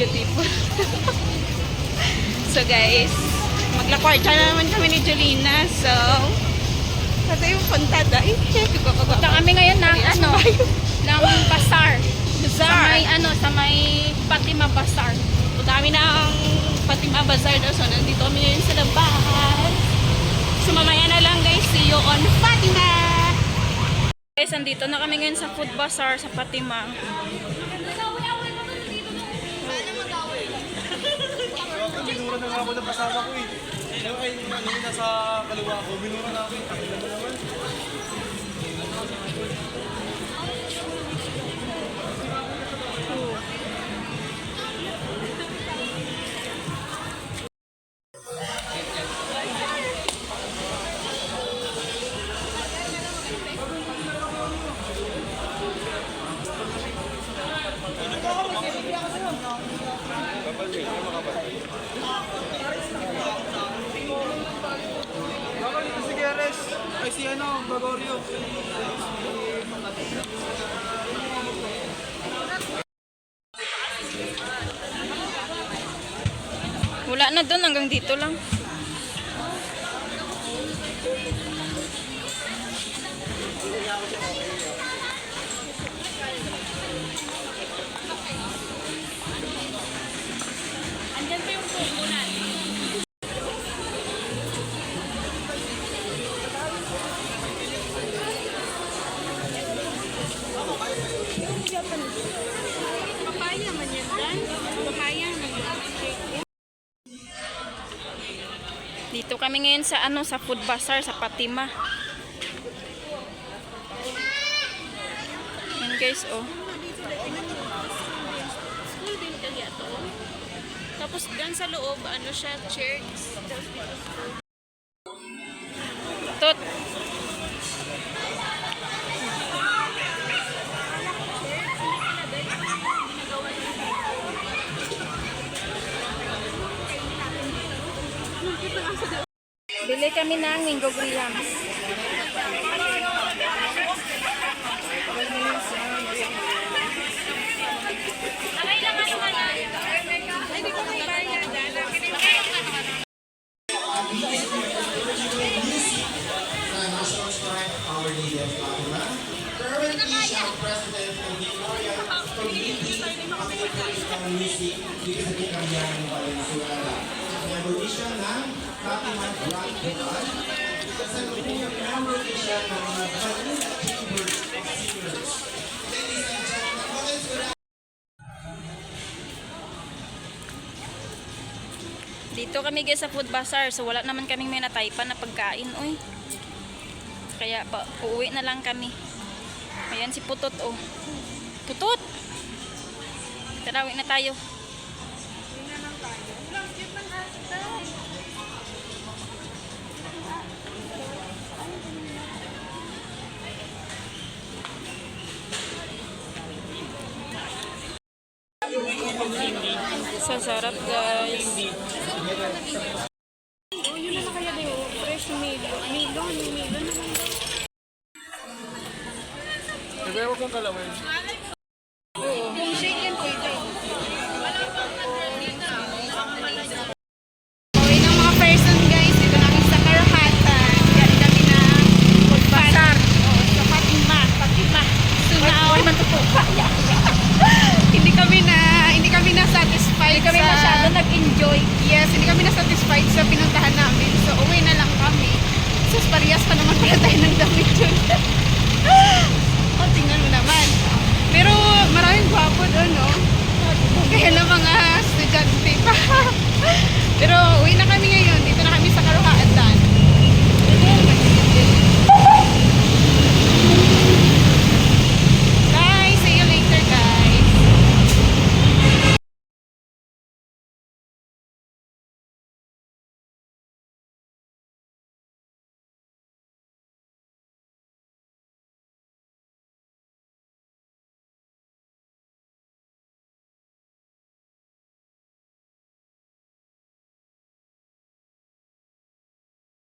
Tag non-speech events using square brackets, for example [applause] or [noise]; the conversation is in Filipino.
Beautiful. [laughs] so guys, maglakwarta na naman kami ni Julina. So, kasi yung punta dahil. Punta kami ngayon ng ano, ng Basar. Sa may Bazaar. ano, sa may Fatima Basar. Punta kami ng Fatima Bazaar daw. So, nandito kami ngayon sa labas. So, mamaya na lang guys. See you on Fatima! Guys, andito na kami ngayon sa Food Bazaar sa Fatima. Na nga ako ng kasama ko eh. Yung ay, ano nasa kaliwa ko, minura na ako eh. Takila mo naman. Baka Wala na doon, hanggang dito lang. Andyan pa yung. Papaya Dito kami ngayon sa ano sa Food Bazaar sa Fatima. Yan guys, oh. Tapos dyan sa loob, ano siya, church. Bili kami ng Mingo Grahams. Music dito sa Kikamyan ng Siya ng Fatima Grand Choral. Kasalukuyang member siya ng mga Vanilla Chamber Singers. Ladies. Dito kami guys sa Food Bazaar. So wala naman kaming may nataypan na pagkain. Uy. Kaya pa, uuwi na lang kami. Ayan si Putot oh. Putot! Tara, na tayo. Sa sarap guys. Oh, yun na kaya din. Fresh Milo. Milo, Milo naman. Sabi, huwag kang kalawin. Kung shake yan, pwede. Na. Oo, now, [laughs] hindi kami na hindi kami na satisfied Hindi kami masyado nag-enjoy. Yes, hindi kami na satisfied sa pinuntahan namin. So uwi na lang